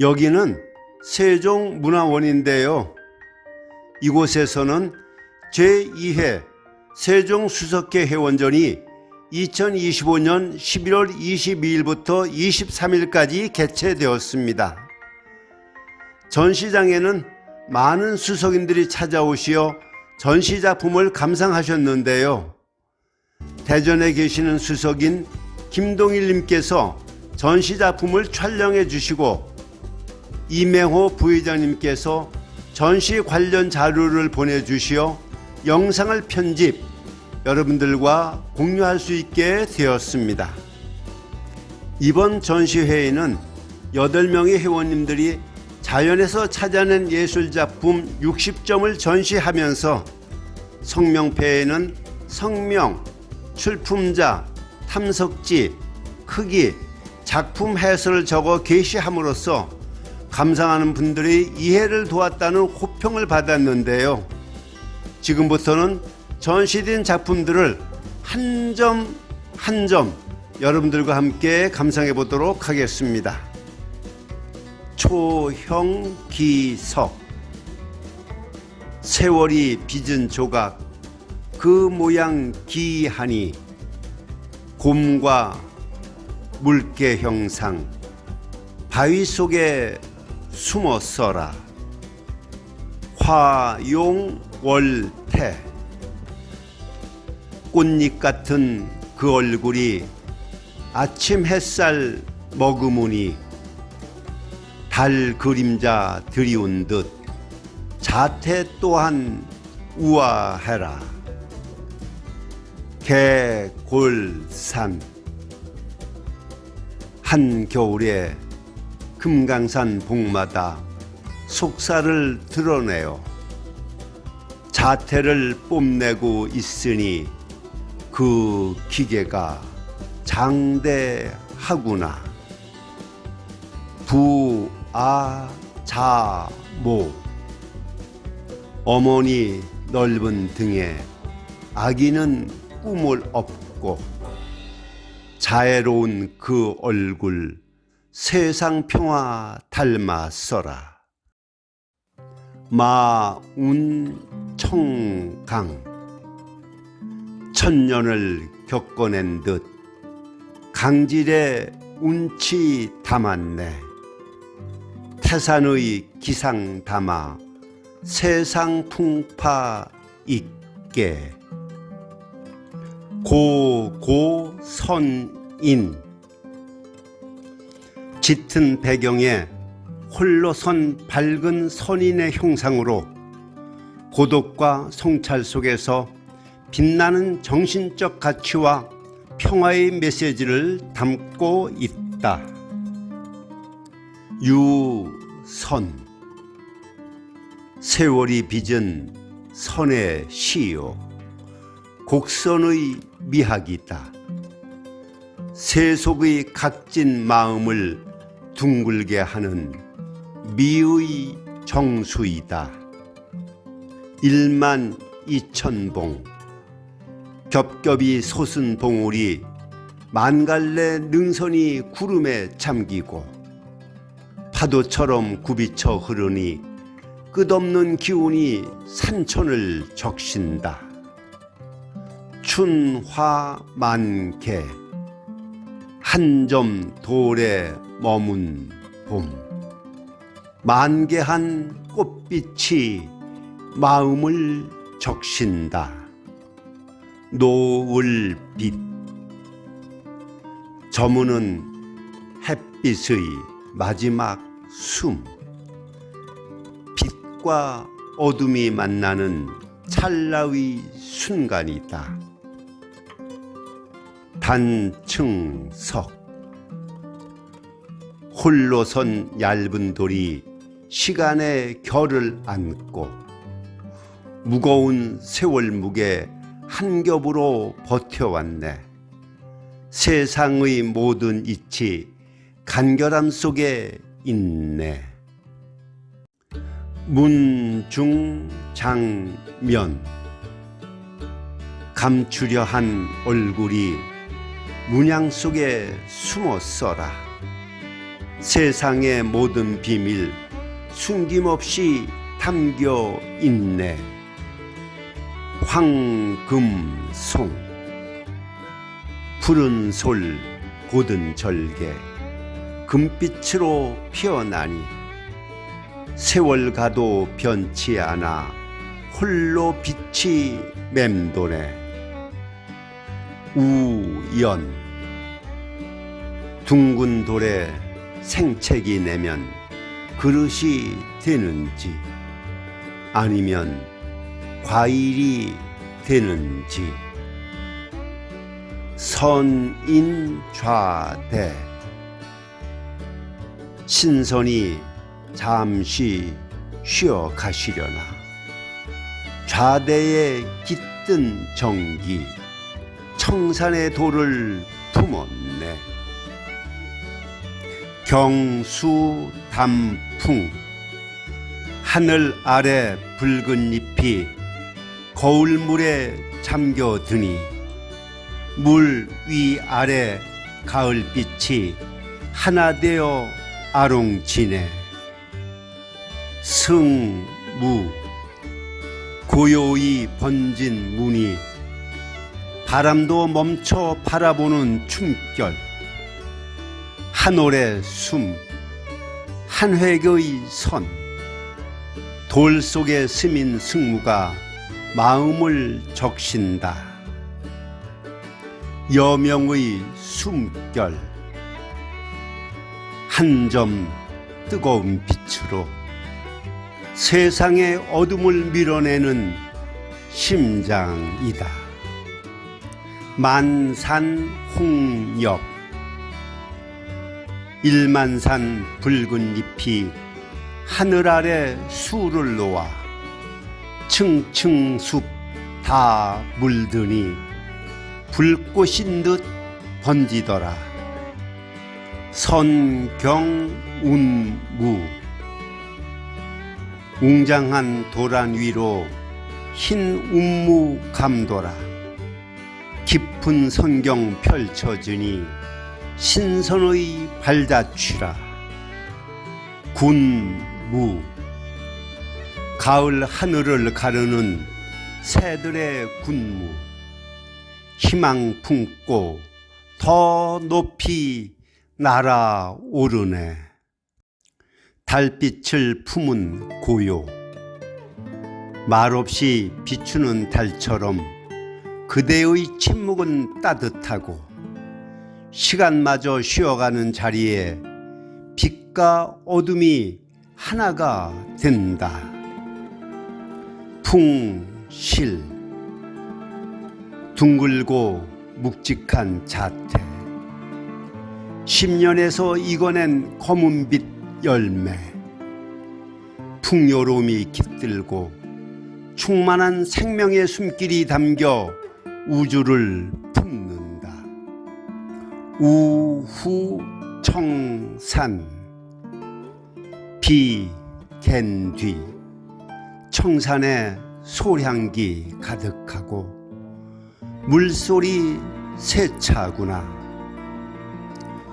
여기는 세종문화원인데요. 이곳에서는 제2회 세종수석회 회원전이 2025년 11월 22일부터 23일까지 개최되었습니다. 전시장에는 많은 수석인들이 찾아오시어 전시작품을 감상하셨는데요. 대전에 계시는 수석인 김동일님께서 전시작품을 촬영해 주시고 이명호 부회장님께서 전시 관련 자료를 보내주시어 영상을 편집 여러분들과 공유할 수 있게 되었습니다. 이번 전시회에는 8명의 회원님들이 자연에서 찾아낸 예술작품 60점을 전시하면서 성명패에는 성명, 출품자, 탐석지, 크기, 작품 해설을 적어 게시함으로써 감상하는 분들의 이해를 도왔다는 호평을 받았는데요. 지금부터는 전시된 작품들을 한 점 한 점 여러분들과 함께 감상해 보도록 하겠습니다. 초형기석 세월이 빚은 조각 그 모양 기하니 곰과 물개 형상 바위 속에 숨었어라. 화용월태. 꽃잎 같은 그 얼굴이 아침 햇살 머금으니 달 그림자 드리운 듯 자태 또한 우아해라. 개골산. 한겨울에 금강산 봉마다 속살을 드러내어 자태를 뽐내고 있으니 그 기계가 장대하구나. 부 아 자 모 어머니 넓은 등에 아기는 꿈을 업고 자애로운 그 얼굴 세상 평화 닮았어라. 마운청강 천년을 겪어낸 듯 강질에 운치 담았네. 태산의 기상 담아 세상 풍파 있게 고고선인 짙은 배경에 홀로 선 밝은 선인의 형상으로 고독과 성찰 속에서 빛나는 정신적 가치와 평화의 메시지를 담고 있다. 유선 세월이 빚은 선의 시요 곡선의 미학이다. 세속의 각진 마음을 둥글게 하는 미의 정수이다. 일만 이천봉 겹겹이 솟은 봉우리 만갈래 능선이 구름에 잠기고 파도처럼 굽이쳐 흐르니 끝없는 기운이 산천을 적신다. 춘화만개 한 점 돌에 머문 봄 만개한 꽃빛이 마음을 적신다. 노을빛 저무는 햇빛의 마지막 숨 빛과 어둠이 만나는 찰나의 순간이다. 단층석 홀로 선 얇은 돌이 시간의 결을 안고 무거운 세월 무게 한 겹으로 버텨왔네. 세상의 모든 이치 간결함 속에 있네. 문중장면 감추려 한 얼굴이 문양 속에 숨었어라. 세상의 모든 비밀 숨김없이 담겨 있네. 황금송 푸른 솔 고든 절개 금빛으로 피어나니 세월 가도 변치 않아 홀로 빛이 맴도네 우연 둥근 돌에 생채기 내면 그릇이 되는지 아니면 과일이 되는지. 선인좌대. 신선이 잠시 쉬어 가시려나. 좌대에 깃든 정기 청산의 돌을 품었네 경수담풍 하늘 아래 붉은 잎이 거울물에 잠겨드니 물 위 아래 가을빛이 하나 되어 아롱지네. 승무 고요히 번진 문이 바람도 멈춰 바라보는 춤결 한 올의 숨, 한 획의 선, 돌 속에 스민 승무가 마음을 적신다. 여명의 숨결, 한 점 뜨거운 빛으로 세상의 어둠을 밀어내는 심장이다. 만산홍엽 일만산 붉은 잎이 하늘 아래 수를 놓아 층층 숲 다 물드니 불꽃인 듯 번지더라. 선경운무. 웅장한 도란 위로 흰 운무 감돌아 깊은 선경 펼쳐지니 신선의 발자취라. 군무 가을 하늘을 가르는 새들의 군무 희망 품고 더 높이 날아오르네. 달빛을 품은 고요 말없이 비추는 달처럼 그대의 침묵은 따뜻하고 시간마저 쉬어가는 자리에 빛과 어둠이 하나가 된다. 풍실 둥글고 묵직한 자태 10년에서 익어낸 검은빛 열매 풍요로움이 깃들고 충만한 생명의 숨길이 담겨 우주를 품는다. 우후청산 비갠 뒤 청산에 소향기 가득하고 물소리 세차구나.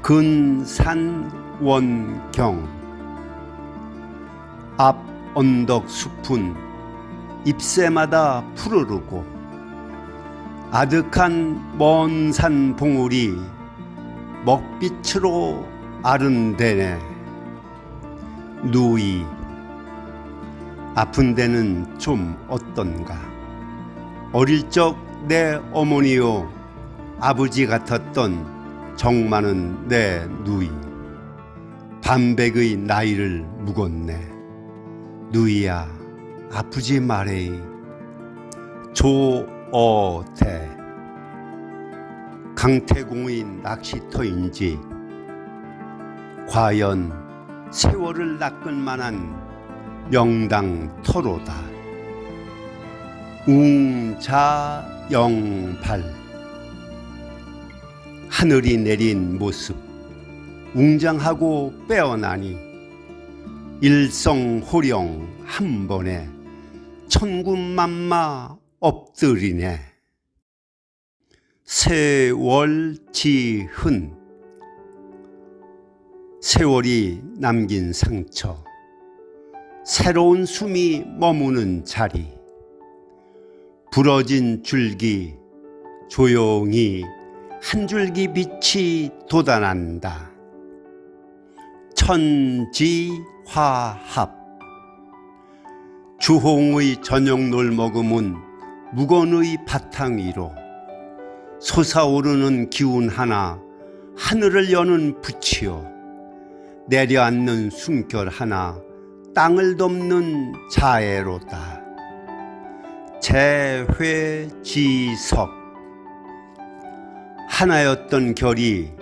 근산원경 앞 언덕 숲은 잎새마다 푸르르고 아득한 먼 산 봉우리 먹빛으로 아른대네. 누이 아픈 데는 좀 어떤가? 어릴 적 내 어머니요 아버지 같았던 정 많은 내 누이. 반백의 나이를 묵었네. 누이야 아프지 말에이 조어태 강태공의 낚시터인지 과연 세월을 낚을 만한 명당 터로다. 웅자영발. 하늘이 내린 모습 웅장하고 빼어나니 일성호령 한 번에 천군만마 엎드리네 세월지흔. 세월이 남긴 상처. 새로운 숨이 머무는 자리. 부러진 줄기 조용히 한 줄기 빛이 돋아난다. 천지화합. 주홍의 저녁놀 머금은 무건의 바탕 위로 솟아오르는 기운 하나 하늘을 여는 빛이요. 내려앉는 숨결 하나 땅을 덮는 자애로다. 재회지석. 하나였던 결이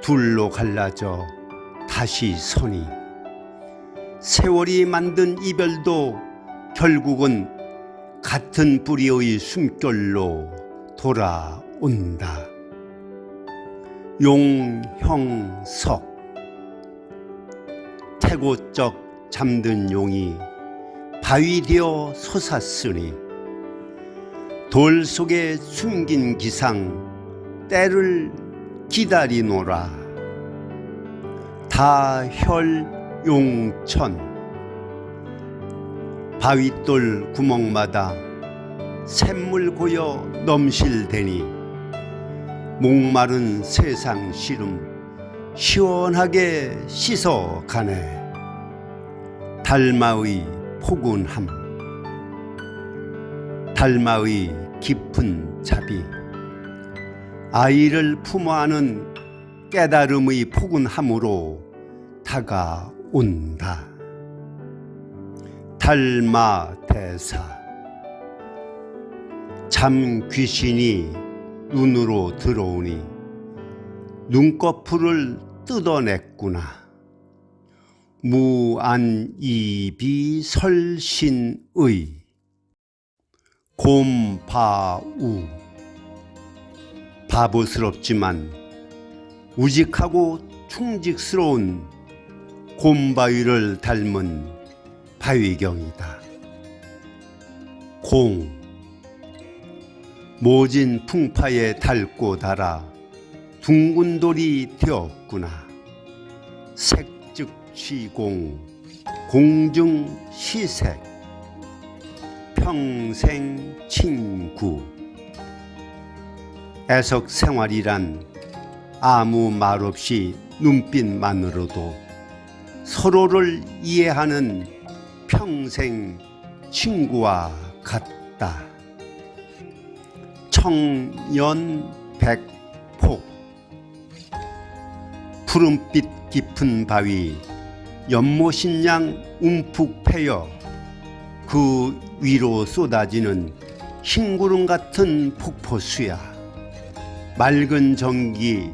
둘로 갈라져 다시 서니. 세월이 만든 이별도 결국은 같은 뿌리의 숨결로 돌아 온다. 용형석. 태고적 잠든 용이 바위 되어 솟았으니 돌 속에 숨긴 기상 때를 기다리노라. 다혈용천. 바윗돌 구멍마다 샘물 고여 넘실대니 목마른 세상 시름 시원하게 씻어 가네 달마의 포근함 달마의 깊은 자비 아이를 품어 안은 깨달음의 포근함으로 다가온다. 달마 대사 잠 귀신이 눈으로 들어오니 눈꺼풀을 뜯어냈구나. 무안이비 설신의 곰바우 바보스럽지만 우직하고 충직스러운 곰바위를 닮은 바위경이다. 공 모진 풍파에 닳고 달아 둥근 돌이 되었구나. 색즉시공 공중 시색 평생 친구 애석 생활이란 아무 말 없이 눈빛만으로도 서로를 이해하는 평생 친구와 같다. 청년백폭 푸른빛 깊은 바위 연못인 양 움푹 패여 그 위로 쏟아지는 흰구름 같은 폭포수야. 맑은 전기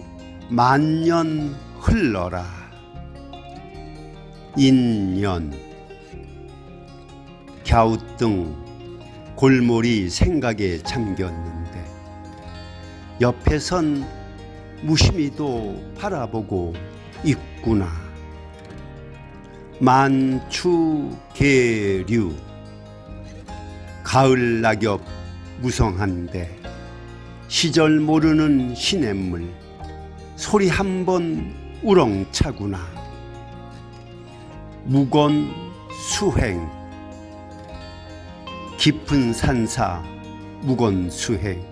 만년 흘러라. 인연 갸우뚱 골몰이 생각에 잠겼는데 옆에 선 무심히도 바라보고 있구나. 만추계류 가을 낙엽 무성한데 시절 모르는 시냇물 소리 한 번 우렁차구나. 무건 수행 깊은 산사 무건 수행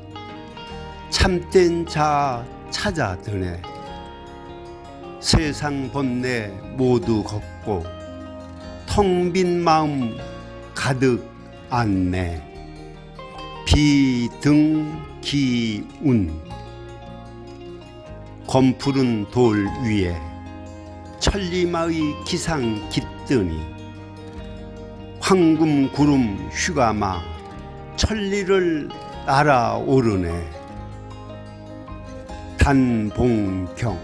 참된 자 찾아드네. 세상 번뇌 모두 걷고 텅 빈 마음 가득 안네. 비등기운. 검푸른 돌 위에 천리마의 기상 깃드니 황금 구름 휴가마 천리를 날아오르네 단봉경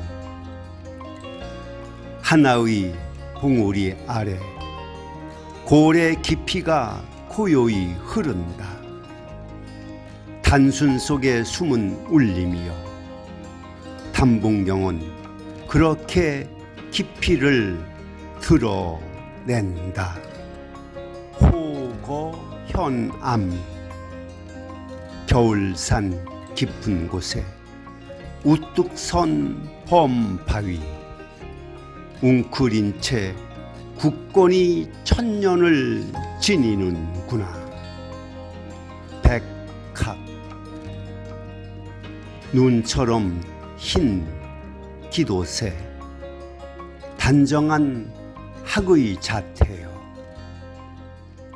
하나의 봉우리 아래 고래 깊이가 고요히 흐른다. 단순 속에 숨은 울림이여 단봉경은 그렇게 깊이를 드러낸다. 호거현암 겨울산 깊은 곳에 우뚝 선 범바위. 웅크린 채 국권이 천년을 지니는구나. 백합 눈처럼 흰 기도새. 단정한 학의 자태여.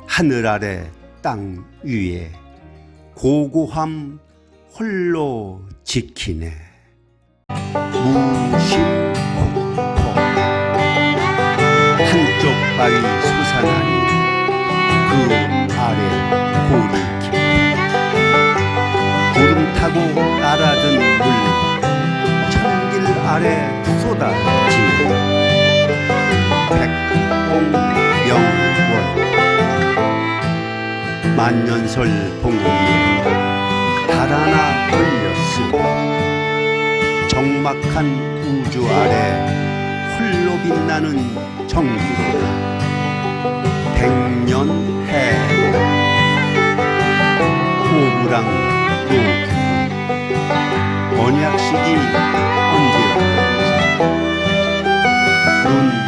하늘 아래 땅 위에 고고함 홀로 지키네 무심폭포 한쪽 바위 솟아나니 그 아래 골이 깊고 구름 타고 날아든 물 천길 아래 쏟아지는 백봉명월 만년설 봉우리에 달 하나 걸렸으니 적막한 우주 아래 홀로 빛나는 정기로다. 백년해로 호부랑 노부부 언약식이 언제였는지. 눈,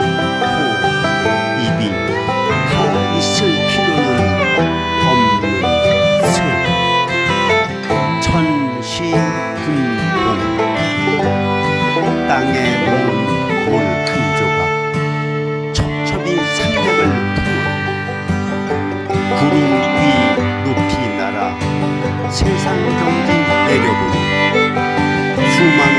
수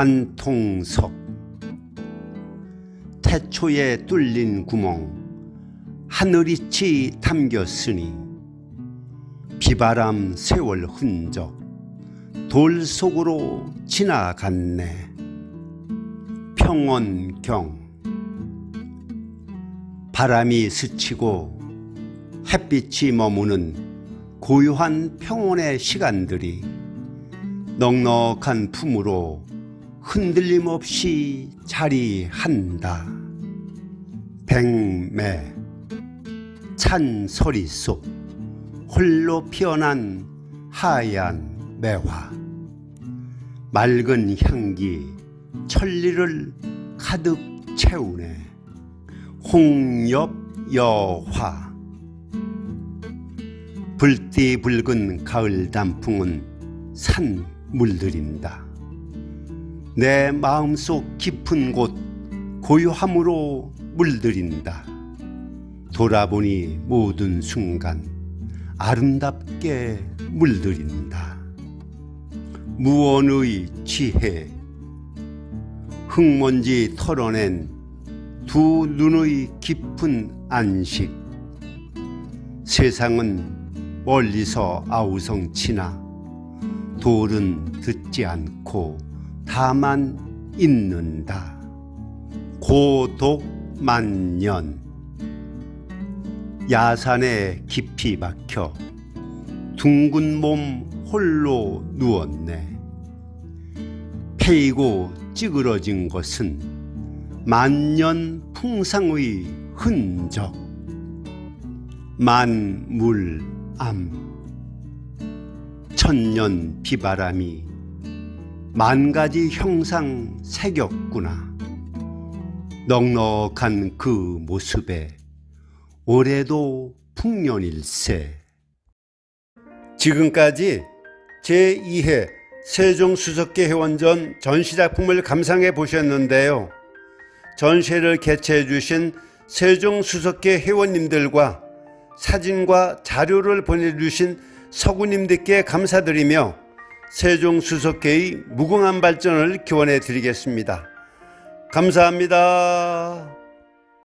관통석. 태초에 뚫린 구멍 하늘이치 담겼으니 비바람 세월 흔적 돌 속으로 지나갔네. 평원경. 바람이 스치고 햇빛이 머무는 고요한 평온의 시간들이 넉넉한 품으로 흔들림 없이 자리한다. 백매 찬 소리 속 홀로 피어난 하얀 매화. 맑은 향기 천리를 가득 채우네. 홍엽 여화. 불띠 붉은 가을 단풍은 산 물들인다 내 마음속 깊은 곳 고요함으로 물들인다. 돌아보니 모든 순간 아름답게 물들인다. 무언의 지혜 흙먼지 털어낸 두 눈의 깊은 안식. 세상은 멀리서 아우성치나 돌은 듣지 않고 다만 있는다. 고독만년. 야산에 깊이 박혀 둥근 몸 홀로 누웠네. 패이고 찌그러진 것은 만년 풍상의 흔적. 만물암. 천년 비바람이 만 가지 형상 새겼구나. 넉넉한 그 모습에 올해도 풍년일세. 지금까지 제2회 세종수석계 회원전 전시작품을 감상해 보셨는데요. 전시회를 개최해 주신 세종수석계 회원님들과 사진과 자료를 보내주신 서구님들께 감사드리며 세종수석회의 무궁한 발전을 기원해 드리겠습니다. 감사합니다.